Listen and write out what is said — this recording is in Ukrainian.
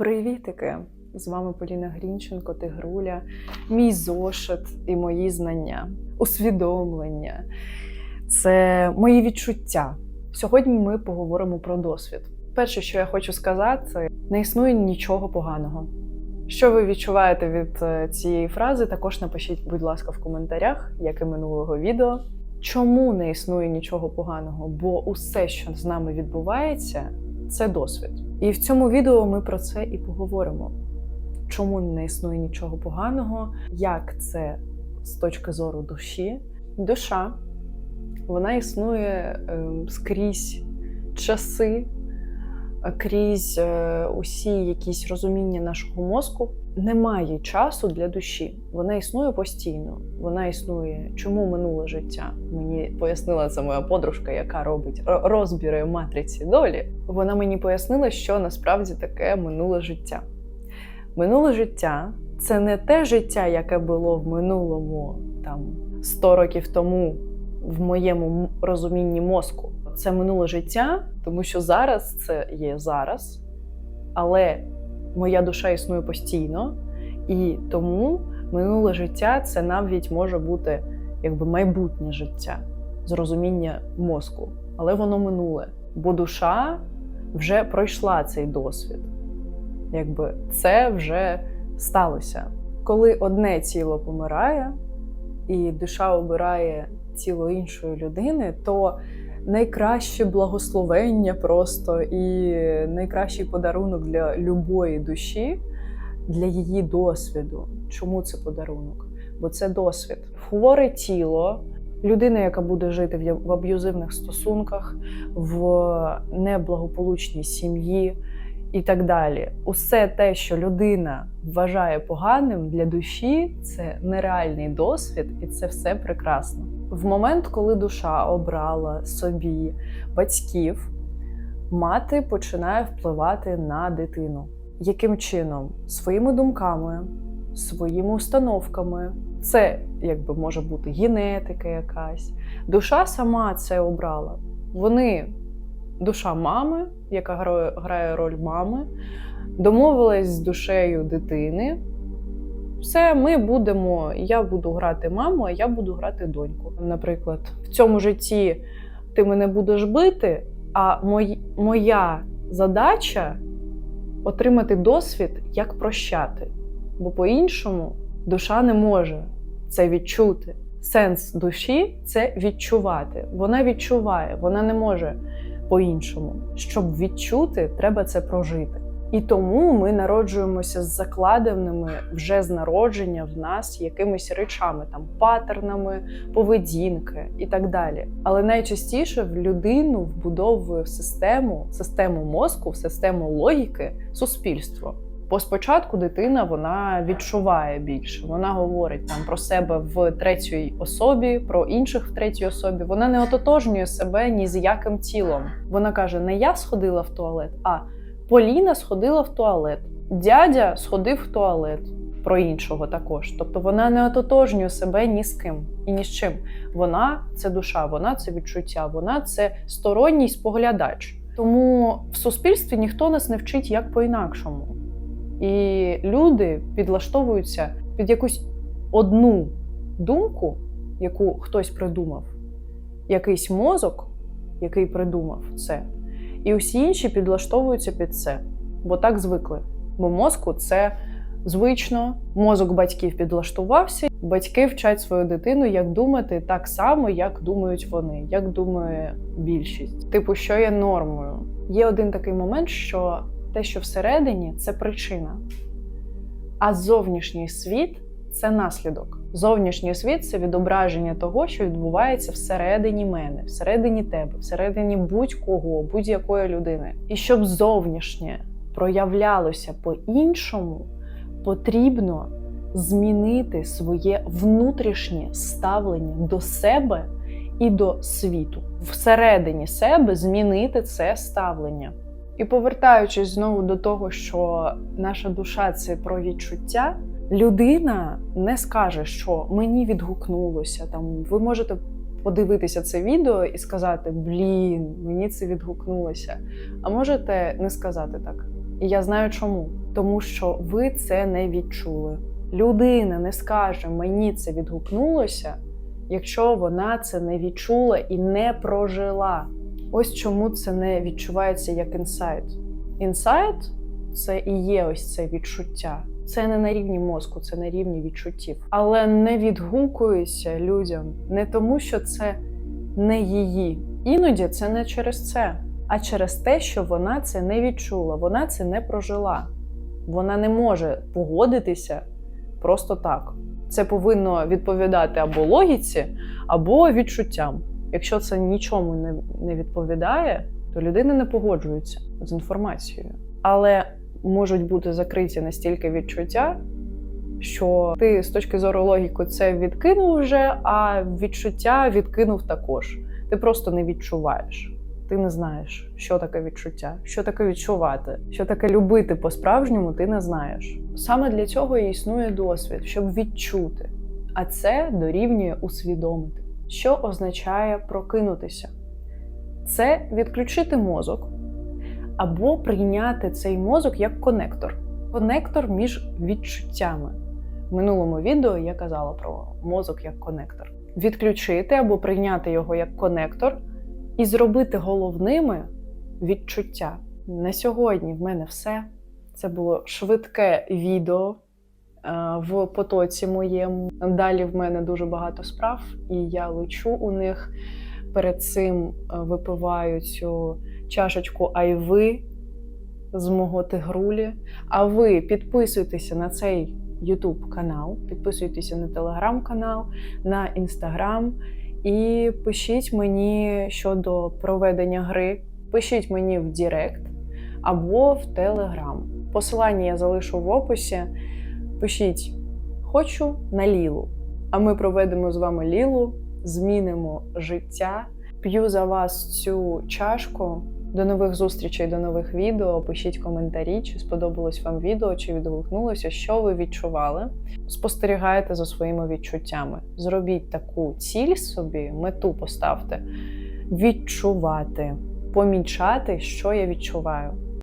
Привітики! З вами Поліна Грінченко, Тигруля, мій зошит і мої знання, усвідомлення це мої відчуття. Сьогодні ми поговоримо про досвід. Перше, що я хочу сказати, не існує нічого поганого. Що ви відчуваєте від е, цієї фрази, також напишіть, будь ласка, в коментарях, як і минулого відео. Чому не існує нічого поганого? Бо усе, що з нами відбувається, це досвід. І в цьому відео ми про це і поговоримо. Чому не існує нічого поганого, як це з точки зору душі. Душа вона існує е, скрізь часи, крізь е, усі якісь розуміння нашого мозку. Немає часу для душі. Вона існує постійно. Вона існує. Чому минуле життя? Мені пояснила це моя подружка, яка робить розбіри матриці долі. Вона мені пояснила, що насправді таке минуле життя. Минуле життя це не те життя, яке було в минулому там 100 років тому в моєму розумінні мозку. Це минуле життя, тому що зараз це є зараз, але моя душа існує постійно, і тому минуле життя це навіть може бути якби майбутнє життя з розуміння мозку, але воно минуле, бо душа вже пройшла цей досвід. Якби це вже сталося. Коли одне тіло помирає, і душа обирає тіло іншої людини, то найкраще благословення просто і найкращий подарунок для любої душі, для її досвіду. Чому це подарунок? Бо це досвід. Хворе тіло, людина, яка буде жити в аб'юзивних стосунках, в неблагополучній сім'ї і так далі. Усе те, що людина вважає поганим для душі, це нереальний досвід, і це все прекрасно. В момент, коли душа обрала собі батьків, мати починає впливати на дитину. Яким чином? Своїми думками, своїми установками. Це якби може бути генетика якась. Душа сама це обрала. Вони, душа мами, яка грає, роль мами, домовилась з душею дитини. Все, ми будемо, я буду грати маму, а я буду грати доньку. Наприклад, в цьому житті ти мене будеш бити, а мой, моя задача отримати досвід, як прощати. Бо по-іншому душа не може це відчути. Сенс душі це відчувати. Вона відчуває, вона не може по-іншому. Щоб відчути, треба це прожити. І тому ми народжуємося з закладеними вже з народження в нас якимись речами, там паттернами, поведінки і так далі. Але найчастіше в людину вбудовує в систему, систему мозку, в систему логіки суспільство. Бо спочатку дитина вона відчуває більше. Вона говорить там про себе в третій особі, про інших в третій особі. Вона не ототожнює себе ні з яким тілом. Вона каже: не я сходила в туалет, а Поліна сходила в туалет, дядя сходив в туалет. Про іншого також. Тобто вона не ототожнює себе ні з ким і ні з чим. Вона це душа, вона це відчуття, вона це сторонній споглядач. Тому в суспільстві ніхто нас не вчить як по-інакшому. І люди підлаштовуються під якусь одну думку, яку хтось придумав, якийсь мозок, який придумав це. І усі інші підлаштовуються під це, бо так звикли. Бо мозку це звично, мозок батьків підлаштувався, батьки вчать свою дитину, як думати так само, як думають вони, як думає більшість. Типу, що є нормою. Є один такий момент, що те, що всередині, це причина, а зовнішній світ це наслідок. Зовнішній світ це відображення того, що відбувається всередині мене, всередині тебе, всередині будь-кого, будь-якої людини. І щоб зовнішнє проявлялося по-іншому, потрібно змінити своє внутрішнє ставлення до себе і до світу. Всередині себе змінити це ставлення. І повертаючись знову до того, що наша душа це про відчуття, людина не скаже, що мені відгукнулося. Там ви можете подивитися це відео і сказати: Блін, мені це відгукнулося. А можете не сказати так. І я знаю чому. Тому що ви це не відчули. Людина не скаже мені це відгукнулося, якщо вона це не відчула і не прожила. Ось чому це не відчувається як інсайт. Інсайт це і є ось це відчуття. Це не на рівні мозку, це на рівні відчуттів. Але не відгукується людям не тому, що це не її. Іноді це не через це, а через те, що вона це не відчула, вона це не прожила. Вона не може погодитися просто так. Це повинно відповідати або логіці, або відчуттям. Якщо це нічому не, не відповідає, то людина не погоджується з інформацією. Але можуть бути закриті настільки відчуття, що ти з точки зору логіки це відкинув вже, а відчуття відкинув також. Ти просто не відчуваєш. Ти не знаєш, що таке відчуття, що таке відчувати, що таке любити по-справжньому, ти не знаєш. Саме для цього і існує досвід, щоб відчути. А це дорівнює усвідомити, що означає прокинутися. Це відключити мозок або прийняти цей мозок як конектор. Конектор між відчуттями. В минулому відео я казала про мозок як конектор. Відключити або прийняти його як конектор і зробити головними відчуття. На сьогодні в мене все. Це було швидке відео в потоці моєму. Далі в мене дуже багато справ, і я лечу у них. Перед цим е, випиваю цю чашечку айви з мого тигрулі. А ви підписуйтеся на цей YouTube канал, підписуйтеся на телеграм-канал, на інстаграм і пишіть мені щодо проведення гри. Пишіть мені в Директ або в Телеграм. Посилання я залишу в описі. Пишіть хочу на Лілу. А ми проведемо з вами Лілу, змінимо життя. П'ю за вас цю чашку. До нових зустрічей, до нових відео. Пишіть коментарі, чи сподобалось вам відео, чи відгукнулося, що ви відчували. Спостерігайте за своїми відчуттями. Зробіть таку ціль собі, мету поставте, відчувати, помічати, що я відчуваю.